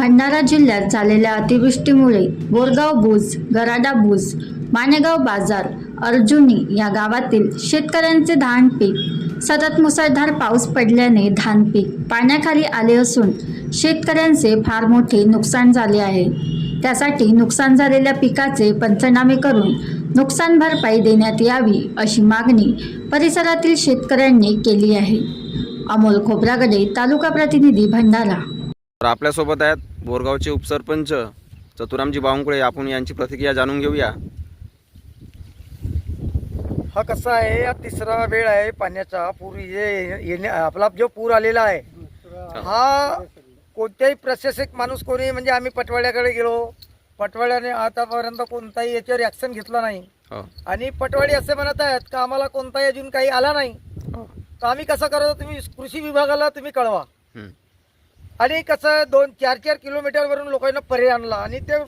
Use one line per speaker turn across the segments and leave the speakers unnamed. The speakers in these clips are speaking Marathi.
भंडारा जिल्ह्यात झालेल्या अतिवृष्टीमुळे बोरगाव भुज गराडा भुज मानेगाव बाजार अर्जुनी या गावातील शेतकऱ्यांचे धान पीक. सतत मुसळधार पाऊस पडल्याने धान पीक पाण्याखाली आले असून शेतकऱ्यांचे फार मोठे नुकसान झाले आहे. त्यासाठी नुकसान झालेल्या पिकाचे पंचनामे करून नुकसान भरपाई देण्यात यावी अशी मागणी परिसरातील शेतकऱ्यांनी केली आहे. अमोल खोब्रागडे तालुका प्रतिनिधी भंडारा.
तर आपल्यासोबत आहेत बोरगावचे उपसरपंच चतुरामजी बावनकुळे. आपण यांची प्रतिक्रिया जाणून घेऊया.
हा कसा आहे? हा तिसरा वेळ आहे पाण्याचा. पूर ये- येणे आपला जो पूर आलेला आहे हा कोणत्याही प्रशासक माणूस कोणी म्हणजे आम्ही पटवाड्याकडे गेलो. पटवाड्याने आतापर्यंत कोणताही याच्यावर ऍक्शन घेतला नाही.
हो.
आणि पटवाडी असे म्हणत आहेत का आम्हाला कोणताही अजून काही आला नाही?
हो.
तर आम्ही कसं करतो तुम्ही कृषी विभागाला तुम्ही कळवा.
हम्म.
आणि कसं दोन चार चार किलोमीटरवरून लोकांना पर्याय आणला आणि ते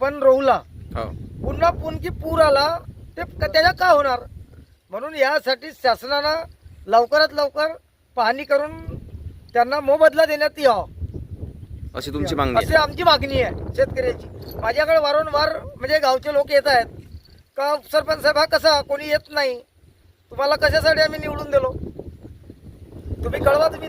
पण रोवला.
हो.
पुन्हा पुनकी पूर आला ते त्याच्या का होणार? म्हणून यासाठी शासनानं लवकरात लवकर पाहणी करून त्यांना मोबदला देण्यात यावं.
अशी तुमची मागणी
अशी आमची मागणी आहे शेतकऱ्याची. माझ्याकडे वारंवार म्हणजे गावचे लोक येत आहेत. का सरपंच साहेब हा कसा? कोणी येत नाही. तुम्हाला कशासाठी आम्ही निवडून दिलो? तुम्ही कळवा तुम्ही